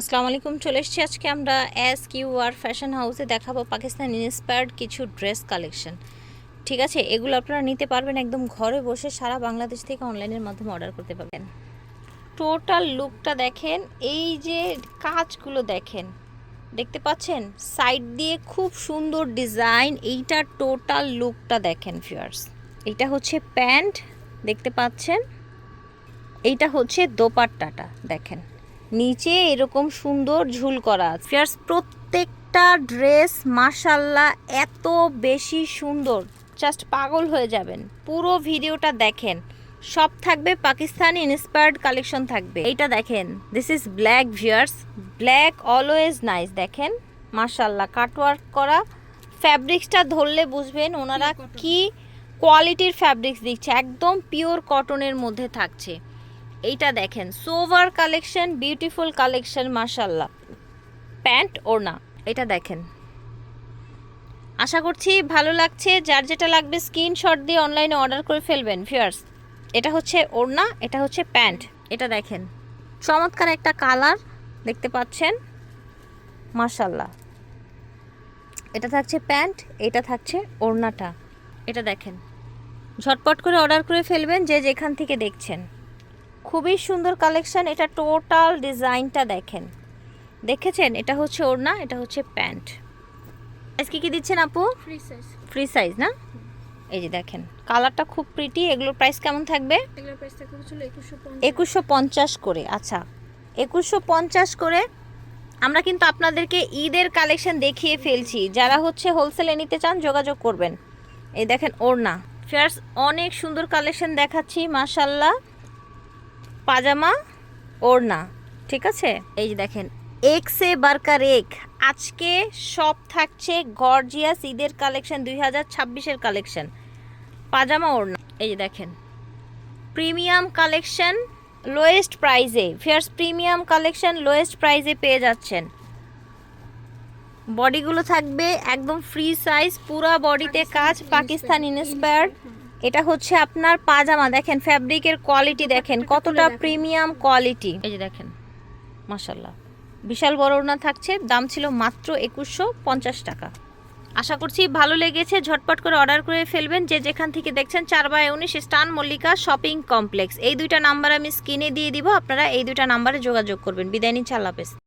আসসালামু আলাইকুম, চলে এসেছি আজকে আমরা এস কিউ আর ফ্যাশন হাউসে দেখাবো পাকিস্তান ইন্সপায়ার্ড কিছু ড্রেস কালেকশন। ঠিক আছে, এগুলো আপনারা নিতে পারবেন একদম ঘরে বসে সারা বাংলাদেশ থেকে অনলাইনের মাধ্যমে অর্ডার করতে পারবেন। টোটাল লুকটা দেখেন, এই যে কাজগুলো দেখেন, দেখতে পাচ্ছেন? সাইড দিয়ে খুব সুন্দর ডিজাইন, এইটা টোটাল লুকটা দেখেন ফিয়ার্স এইটা হচ্ছে প্যান্ট, দেখতে পাচ্ছেন? এইটা হচ্ছে দোপাট্টাটা, দেখেন। নিচে এরকম সুন্দর ঝুল করা ফিয়ার্স প্রত্যেকটা ড্রেস মাশাল্লাহ এত বেশি সুন্দর। জাস্ট পাগল হয়ে যাবেন। পুরো ভিডিওটা দেখেন। সব থাকবে পাকিস্তানি ইন্সপায়ার্ড কালেকশন থাকবে। এইটা দেখেন। This is black wears black always nice দেখেন। মাশাল্লাহ কাটওয়ার্ক করা। ফ্যাব্রিক্সটা ধরলে বুঝবেন ওনারা কি কোয়ালিটির ফ্যাব্রিক্স দিচ্ছে। একদম পিওর কটনের মধ্যে থাকছে। এইটা দেখেন, সোভার কালেকশন, বিউটিফুল কালেকশন মাশাল্লাহ প্যান্ট, ওড়না, এটা দেখেন। আশা করছি ভালো লাগছে, যার যেটা লাগবে স্ক্রিনশট দিয়ে অনলাইনে অর্ডার করে ফেলবেন ফিয়ার্স এটা হচ্ছে ওড়না, এটা হচ্ছে প্যান্ট, এটা দেখেন। চমৎকার একটা কালার দেখতে পাচ্ছেন মাশাল্লাহ এটা থাকছে প্যান্ট, এটা থাকছে ওড়নাটা, এটা দেখেন। ঝটপট করে অর্ডার করে ফেলবেন যে যেখান থেকে দেখছেন। খুবই সুন্দর কালেকশন। এটা টোটাল ডিজাইনটা দেখেন। দেখেছেন? এটা হচ্ছে ওড়না এটা হচ্ছে প্যান্ট। আজকে কি দিচ্ছেন আপু? ফ্রি সাইজ ফ্রি সাইজ না? এই যে দেখেন কালারটা খুব প্রিটি এগুলোর প্রাইস কেমন থাকবে? একুশশো পঞ্চাশ। করে আচ্ছা। একুশশো পঞ্চাশ করে আমরা কিন্তু আপনাদেরকে ঈদের কালেকশন দেখিয়ে ফেলছি। যারা হচ্ছে হোলসেলে নিতে চান যোগাযোগ করবেন। এই দেখেন ওড়না। ফেয়ার্স অনেক সুন্দর কালেকশন দেখাচ্ছি মাশাল্লাহ পাজামা, ওড়না, ঠিক আছে? এই যে দেখেন, এক্সে বার্কার এক আজকে সব থাকছে গর্জিয়াস ঈদের কালেকশন, দুই হাজার ছাব্বিশের কালেকশন। পাজামা, ওড়না, এই যে দেখেন। প্রিমিয়াম কালেকশন, লোয়েস্ট প্রাইজে ফেয়ার্স প্রিমিয়াম কালেকশন, লোয়েস্ট প্রাইজে পেয়ে যাচ্ছেন। বডিগুলো থাকবে একদম ফ্রি সাইজ পুরা বডিতে কাজ, পাকিস্তান ইন্সপায়ার্ড এটা হচ্ছে আপনার পাজামা দেখেন ফ্যাব্রিকের কোয়ালিটি দেখেন কতটা প্রিমিয়াম কোয়ালিটি এই যে দেখেন মাশাল্লাহ বিশাল বড় ওড়না থাকছে দাম ছিল মাত্র একুশশো পঞ্চাশ টাকা। আশা করছি ভালো লেগেছে ঝটপট করে অর্ডার করে ফেলবেন। যে যেখান থেকে দেখছেন চার বাই উনিশ স্টান মল্লিকা শপিং কমপ্লেক্স। এই দুইটা নাম্বার আমি স্ক্রিনে দিয়ে দিব আপনারা এই দুইটা নাম্বারে যোগাযোগ করবেন। বিদায় নিচ্ছি আল্লাহ হাফেজ।